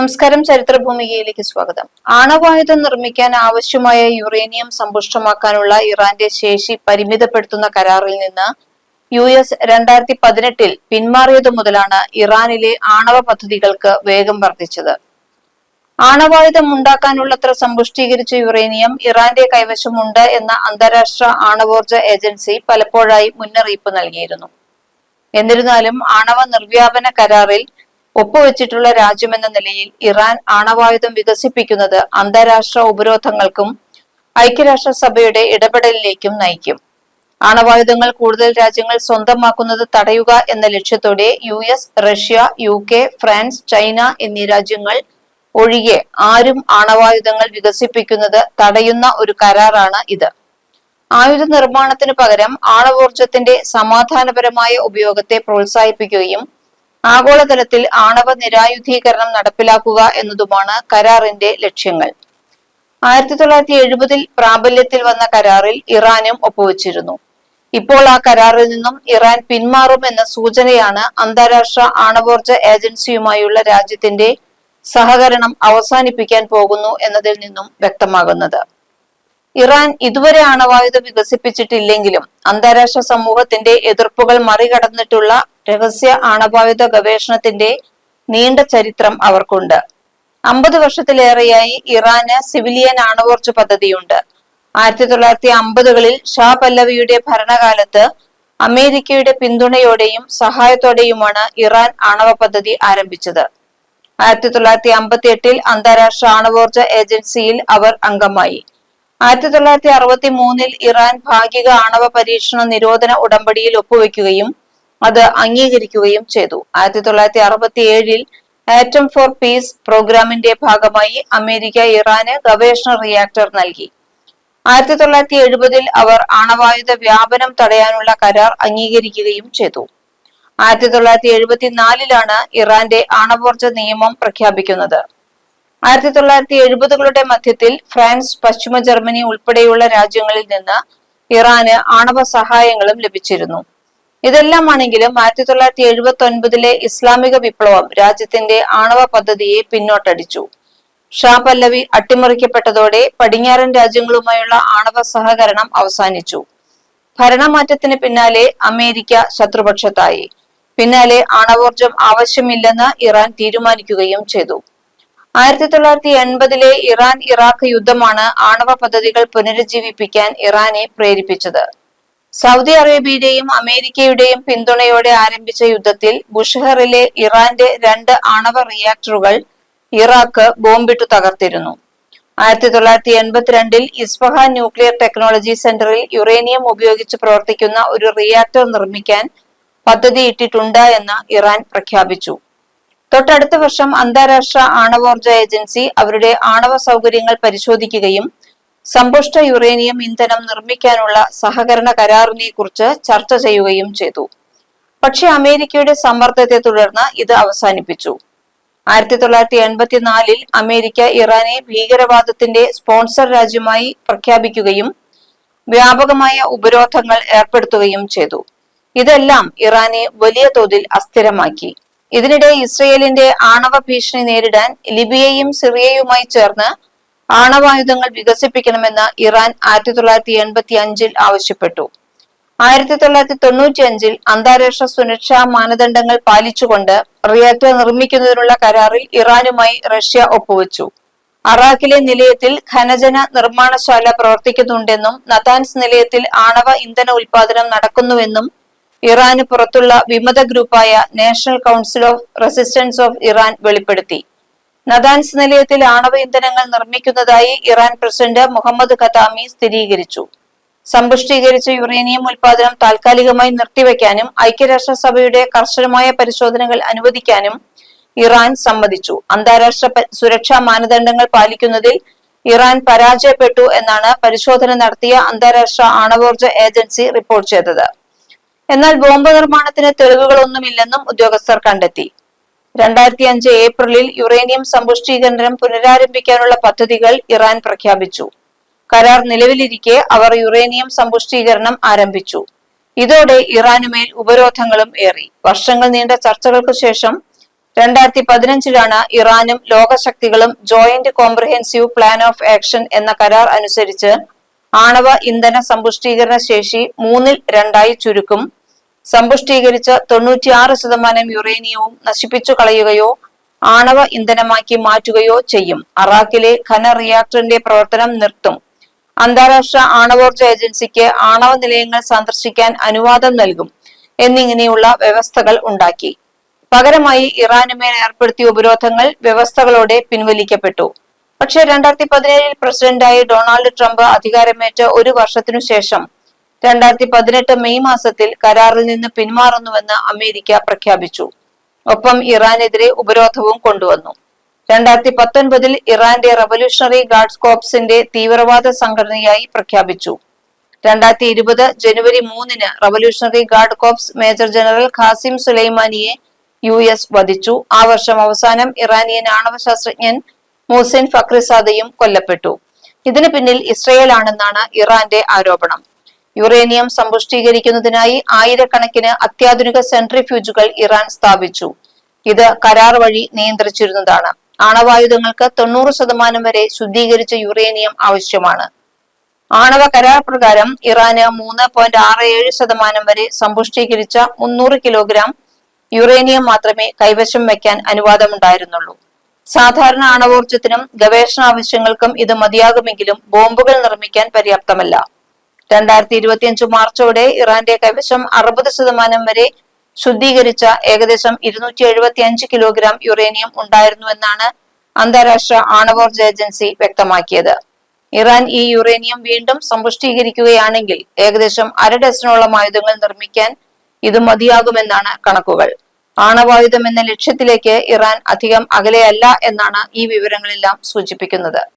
നമസ്കാരം ചരിത്രഭൂമികയിലേക്ക് സ്വാഗതം. ആണവായുധം നിർമ്മിക്കാൻ ആവശ്യമായ യുറേനിയം സമ്പുഷ്ടമാക്കാനുള്ള ഇറാന്റെ ശേഷി പരിമിതപ്പെടുത്തുന്ന കരാറിൽ നിന്ന് യു എസ് രണ്ടായിരത്തി പതിനെട്ടിൽ പിന്മാറിയതു മുതലാണ് ഇറാനിലെ ആണവ പദ്ധതികൾക്ക് വേഗം വർദ്ധിച്ചത്. ആണവായുധം ഉണ്ടാക്കാനുള്ളത്ര സമ്പുഷ്ടീകരിച്ച യുറേനിയം ഇറാന്റെ കൈവശമുണ്ട് എന്ന അന്താരാഷ്ട്ര ആണവോർജ ഏജൻസി പലപ്പോഴായി മുന്നറിയിപ്പ് നൽകിയിരുന്നു. എന്നിരുന്നാലും ആണവ നിർവ്യാപന കരാറിൽ ഒപ്പുവെച്ചിട്ടുള്ള രാജ്യമെന്ന നിലയിൽ ഇറാൻ ആണവായുധം വികസിപ്പിക്കുന്നത് അന്താരാഷ്ട്ര ഉപരോധങ്ങൾക്കും ഐക്യരാഷ്ട്രസഭയുടെ ഇടപെടലിലേക്കും നയിക്കും. ആണവായുധങ്ങൾ കൂടുതൽ രാജ്യങ്ങൾ സ്വന്തമാക്കുന്നത് തടയുക എന്ന ലക്ഷ്യത്തോടെ U S Russia U K France China എന്നീ രാജ്യങ്ങൾ ഒഴികെ ആരും ആണവായുധങ്ങൾ വികസിപ്പിക്കുന്നത് തടയുന്ന ഒരു കരാറാണ് ഇത്. ആയുധ നിർമ്മാണത്തിന് പകരം ആണവോർജത്തിന്റെ സമാധാനപരമായ ഉപയോഗത്തെ പ്രോത്സാഹിപ്പിക്കുകയും ആഗോളതലത്തിൽ ആണവ നിരായുധീകരണം നടപ്പിലാക്കുക എന്നതുമാണ് കരാറിന്റെ ലക്ഷ്യങ്ങൾ. ആയിരത്തി തൊള്ളായിരത്തി എഴുപതിൽ പ്രാബല്യത്തിൽ വന്ന കരാറിൽ ഇറാനും ഒപ്പുവച്ചിരുന്നു. ഇപ്പോൾ ആ കരാറിൽ നിന്നും ഇറാൻ പിന്മാറും എന്ന സൂചനയാണ് അന്താരാഷ്ട്ര ആണവോർജ ഏജൻസിയുമായുള്ള രാജ്യത്തിന്റെ സഹകരണം അവസാനിപ്പിക്കാൻ പോകുന്നു എന്നതിൽ നിന്നും വ്യക്തമാകുന്നത്. ഇറാൻ ഇതുവരെ ആണവായുധ വികസിപ്പിച്ചിട്ടില്ലെങ്കിലും അന്താരാഷ്ട്ര സമൂഹത്തിന്റെ എതിർപ്പുകൾ മറികടന്നിട്ടുള്ള രഹസ്യ ആണവായുധ ഗവേഷണത്തിന്റെ നീണ്ട ചരിത്രം അവർക്കുണ്ട്. അമ്പത് വർഷത്തിലേറെയായി ഇറാന് സിവിലിയൻ ആണവോർജ പദ്ധതിയുണ്ട്. ആയിരത്തി തൊള്ളായിരത്തി അമ്പതുകളിൽ ഷാ പല്ലവിയുടെ ഭരണകാലത്ത് അമേരിക്കയുടെ പിന്തുണയോടെയും സഹായത്തോടെയുമാണ് ഇറാൻ ആണവ പദ്ധതി ആരംഭിച്ചത്. ആയിരത്തി തൊള്ളായിരത്തി അമ്പത്തി എട്ടിൽ അന്താരാഷ്ട്ര ആണവോർജ ഏജൻസിയിൽ അവർ അംഗമായി. ആയിരത്തി തൊള്ളായിരത്തി അറുപത്തി മൂന്നിൽ ഇറാൻ ഭാഗിക ആണവ പരീക്ഷണ നിരോധന ഉടമ്പടിയിൽ ഒപ്പുവെക്കുകയും അത് അംഗീകരിക്കുകയും ചെയ്തു. ആയിരത്തി തൊള്ളായിരത്തി അറുപത്തി ഏഴിൽ ആറ്റം ഫോർ പീസ് പ്രോഗ്രാമിന്റെ ഭാഗമായി അമേരിക്ക ഇറാന് ഗവേഷണ റിയാക്ടർ നൽകി. ആയിരത്തി തൊള്ളായിരത്തി എഴുപതിൽ അവർ ആണവായുധ വ്യാപനം തടയാനുള്ള കരാർ അംഗീകരിക്കുകയും ചെയ്തു. ആയിരത്തി തൊള്ളായിരത്തി എഴുപത്തിനാലിലാണ് ഇറാന്റെ ആണവോർജ നിയമം പ്രഖ്യാപിക്കുന്നത്. ആയിരത്തി തൊള്ളായിരത്തി എഴുപതുകളുടെ മധ്യത്തിൽ ഫ്രാൻസ് പശ്ചിമ ജർമ്മനി ഉൾപ്പെടെയുള്ള രാജ്യങ്ങളിൽ നിന്ന് ഇറാന് ആണവ സഹായങ്ങളും ലഭിച്ചിരുന്നു. ഇതെല്ലാമാണെങ്കിലും ആയിരത്തി തൊള്ളായിരത്തി എഴുപത്തി ഒൻപതിലെ ഇസ്ലാമിക വിപ്ലവം രാജ്യത്തിന്റെ ആണവ പദ്ധതിയെ പിന്നോട്ടടിച്ചു. ഷാ പല്ലവി അട്ടിമറിക്കപ്പെട്ടതോടെ പടിഞ്ഞാറൻ രാജ്യങ്ങളുമായുള്ള ആണവ സഹകരണം അവസാനിച്ചു. ഭരണമാറ്റത്തിന് പിന്നാലെ അമേരിക്ക ശത്രുപക്ഷത്തായി. പിന്നാലെ ആണവോർജം ആവശ്യമില്ലെന്ന് ഇറാൻ തീരുമാനിക്കുകയും ചെയ്തു. ആയിരത്തി തൊള്ളായിരത്തി എൺപതിലെ ഇറാൻ ഇറാഖ് യുദ്ധമാണ് ആണവ പദ്ധതികൾ പുനരുജ്ജീവിപ്പിക്കാൻ ഇറാനെ പ്രേരിപ്പിച്ചത്. സൗദി അറേബ്യയുടെയും അമേരിക്കയുടെയും പിന്തുണയോടെ ആരംഭിച്ച യുദ്ധത്തിൽ ബുഷഹറിലെ ഇറാന്റെ രണ്ട് ആണവ റിയാക്ടറുകൾ ഇറാഖ് ബോംബിട്ടു തകർത്തിരുന്നു. ആയിരത്തി തൊള്ളായിരത്തി എൺപത്തിരണ്ടിൽ ഇസ്ഫഹാൻ ന്യൂക്ലിയർ ടെക്നോളജി സെന്ററിൽ യുറേനിയം ഉപയോഗിച്ച് പ്രവർത്തിക്കുന്ന ഒരു റിയാക്ടർ നിർമ്മിക്കാൻ പദ്ധതിയിട്ടിട്ടുണ്ട് എന്ന് ഇറാൻ പ്രഖ്യാപിച്ചു. തൊട്ടടുത്ത വർഷം അന്താരാഷ്ട്ര ആണവോർജ ഏജൻസി അവരുടെ ആണവ സൗകര്യങ്ങൾ പരിശോധിക്കുകയും സമ്പുഷ്ട യുറേനിയം ഇന്ധനം നിർമ്മിക്കാനുള്ള സഹകരണ കരാറിനെ കുറിച്ച് ചർച്ച ചെയ്യുകയും ചെയ്തു. പക്ഷെ അമേരിക്കയുടെ സമ്മർദ്ദത്തെ തുടർന്ന് ഇത് അവസാനിപ്പിച്ചു. ആയിരത്തി തൊള്ളായിരത്തി എൺപത്തിനാലിൽ അമേരിക്ക ഇറാനെ ഭീകരവാദത്തിന്റെ സ്പോൺസർ രാജ്യമായി പ്രഖ്യാപിക്കുകയും വ്യാപകമായ ഉപരോധങ്ങൾ ഏർപ്പെടുത്തുകയും ചെയ്തു. ഇതെല്ലാം ഇറാനെ വലിയ തോതിൽ അസ്ഥിരമാക്കി. ഇതിനിടെ ഇസ്രയേലിന്റെ ആണവ ഭീഷണി നേരിടാൻ ലിബിയയും സിറിയയുമായി ചേർന്ന് ആണവായുധങ്ങൾ വികസിപ്പിക്കണമെന്ന് ഇറാൻ ആയിരത്തി തൊള്ളായിരത്തി എൺപത്തി അഞ്ചിൽ ആവശ്യപ്പെട്ടു. ആയിരത്തി തൊള്ളായിരത്തി തൊണ്ണൂറ്റി അഞ്ചിൽ അന്താരാഷ്ട്ര സുരക്ഷാ മാനദണ്ഡങ്ങൾ പാലിച്ചുകൊണ്ട് റിയാക്ടർ നിർമ്മിക്കുന്നതിനുള്ള കരാറിൽ ഇറാനുമായി റഷ്യ ഒപ്പുവച്ചു. അറാഖിലെ നിലയത്തിൽ ഖനജന നിർമ്മാണശാല പ്രവർത്തിക്കുന്നുണ്ടെന്നും നതാൻസ് നിലയത്തിൽ ആണവ ഇന്ധന ഉൽപാദനം നടക്കുന്നുവെന്നും ഇറാന് പുറത്തുള്ള വിമത ഗ്രൂപ്പായ national council of resistance of Iran വെളിപ്പെടുത്തി. നദാൻസ് നിലയത്തിൽ ആണവ ഇന്ധനങ്ങൾ നിർമ്മിക്കുന്നതായി ഇറാൻ പ്രസിഡന്റ് മുഹമ്മദ് ഖതാമി സ്ഥിരീകരിച്ചു. സമ്പുഷ്ടീകരിച്ച യുറേനിയം ഉൽപാദനം താൽക്കാലികമായി നിർത്തിവെക്കാനും ഐക്യരാഷ്ട്രസഭയുടെ കർശനമായ പരിശോധനകൾ അനുവദിക്കാനും ഇറാൻ സമ്മതിച്ചു. അന്താരാഷ്ട്ര സുരക്ഷാ മാനദണ്ഡങ്ങൾ പാലിക്കുന്നതിൽ ഇറാൻ പരാജയപ്പെട്ടു എന്നാണ് പരിശോധന നടത്തിയ അന്താരാഷ്ട്ര ആണവോർജ ഏജൻസി റിപ്പോർട്ട് ചെയ്തത്. എന്നാൽ ബോംബ് നിർമ്മാണത്തിന് തെളിവുകളൊന്നുമില്ലെന്നും ഉദ്യോഗസ്ഥർ കണ്ടെത്തി. രണ്ടായിരത്തി അഞ്ച് ഏപ്രിലിൽ യുറേനിയം സമ്പുഷ്ടീകരണം പുനരാരംഭിക്കാനുള്ള പദ്ധതികൾ ഇറാൻ പ്രഖ്യാപിച്ചു. കരാർ നിലവിലിരിക്കെ അവർ യുറേനിയം സമ്പുഷ്ടീകരണം ആരംഭിച്ചു. ഇതോടെ ഇറാനുമേൽ ഉപരോധങ്ങളും ഏറി. വർഷങ്ങൾ നീണ്ട ചർച്ചകൾക്ക് ശേഷം രണ്ടായിരത്തി പതിനഞ്ചിലാണ് ഇറാനും ലോകശക്തികളും joint comprehensive plan of action എന്ന കരാർ അനുസരിച്ച് ആണവ ഇന്ധന സമ്പുഷ്ടീകരണ ശേഷി മൂന്നിൽ രണ്ടായി ചുരുക്കും. സമ്പുഷ്ടീകരിച്ച തൊണ്ണൂറ്റിയാറ് ശതമാനം യുറേനിയവും നശിപ്പിച്ചു കളയുകയോ ആണവ ഇന്ധനമാക്കി മാറ്റുകയോ ചെയ്യും. അറാഖിലെ ഖന റിയാക്ടറിന്റെ പ്രവർത്തനം നിർത്തും. അന്താരാഷ്ട്ര ആണവോർജ ഏജൻസിക്ക് ആണവ നിലയങ്ങൾ സന്ദർശിക്കാൻ അനുവാദം നൽകും എന്നിങ്ങനെയുള്ള വ്യവസ്ഥകൾ ഉണ്ടാക്കി. പകരമായി ഇറാനുമേൽ ഏർപ്പെടുത്തിയ ഉപരോധങ്ങൾ വ്യവസ്ഥകളോടെ പിൻവലിക്കപ്പെട്ടു. പക്ഷേ രണ്ടായിരത്തി പതിനേഴിൽ പ്രസിഡന്റായി ഡൊണാൾഡ് ട്രംപ് അധികാരമേറ്റ ഒരു വർഷത്തിനു ശേഷം രണ്ടായിരത്തി പതിനെട്ട് മെയ് മാസത്തിൽ കരാറിൽ നിന്ന് പിന്മാറുന്നുവെന്ന് അമേരിക്ക പ്രഖ്യാപിച്ചു. ഒപ്പം ഇറാനെതിരെ ഉപരോധവും കൊണ്ടുവന്നു. രണ്ടായിരത്തി പത്തൊൻപതിൽ ഇറാന്റെ റവല്യൂഷണറി ഗാർഡ്സ് കോപ്സിന്റെ തീവ്രവാദ സംഘടനയായി പ്രഖ്യാപിച്ചു. രണ്ടായിരത്തി ഇരുപത് ജനുവരി മൂന്നിന് revolutionary guard corps major general Qasem സുലൈമാനിയെ U S വധിച്ചു. ആ വർഷം അവസാനം ഇറാനിയൻ ആണവ ശാസ്ത്രജ്ഞൻ മുഹസിൻ ഫക്രിസാദയും കൊല്ലപ്പെട്ടു. ഇതിന് പിന്നിൽ ഇസ്രയേൽ ആണെന്നാണ് ഇറാന്റെ ആരോപണം. യുറേനിയം സമ്പുഷ്ടീകരിക്കുന്നതിനായി ആയിരക്കണക്കിന് അത്യാധുനിക സെൻട്രിഫ്യൂജുകൾ ഇറാൻ സ്ഥാപിച്ചു. ഇത് കരാർ വഴി നിയന്ത്രിച്ചിരുന്നതാണ്. ആണവായുധങ്ങൾക്ക് തൊണ്ണൂറ് ശതമാനം വരെ ശുദ്ധീകരിച്ച യുറേനിയം ആവശ്യമാണ്. ആണവ കരാർ പ്രകാരം ഇറാന് മൂന്ന് പോയിന്റ് ആറ് ഏഴ് ശതമാനം വരെ സമ്പുഷ്ടീകരിച്ച മുന്നൂറ് കിലോഗ്രാം യുറേനിയം മാത്രമേ കൈവശം വയ്ക്കാൻ അനുവാദമുണ്ടായിരുന്നുള്ളൂ. സാധാരണ ആണവോർജത്തിനും ഗവേഷണ ആവശ്യങ്ങൾക്കും ഇത് മതിയാകുമെങ്കിലും ബോംബുകൾ നിർമ്മിക്കാൻ പര്യാപ്തമല്ല. രണ്ടായിരത്തി ഇരുപത്തിയഞ്ച് മാർച്ചോടെ ഇറാന്റെ കൈവശം അറുപത് ശതമാനം വരെ ശുദ്ധീകരിച്ച ഏകദേശം ഇരുന്നൂറ്റി എഴുപത്തി അഞ്ച് കിലോഗ്രാം യുറേനിയം ഉണ്ടായിരുന്നുവെന്നാണ് അന്താരാഷ്ട്ര ആണവോർജ ഏജൻസി വ്യക്തമാക്കിയത്. ഇറാൻ ഈ യുറേനിയം വീണ്ടും സമ്പുഷ്ടീകരിക്കുകയാണെങ്കിൽ ഏകദേശം അര ഡസനോളം ആയുധങ്ങൾ നിർമ്മിക്കാൻ ഇത് മതിയാകുമെന്നാണ് കണക്കുകൾ. ആണവായുധം എന്ന ലക്ഷ്യത്തിലേക്ക് ഇറാൻ അധികം അകലെയല്ല എന്നാണ് ഈ വിവരങ്ങളെല്ലാം സൂചിപ്പിക്കുന്നത്.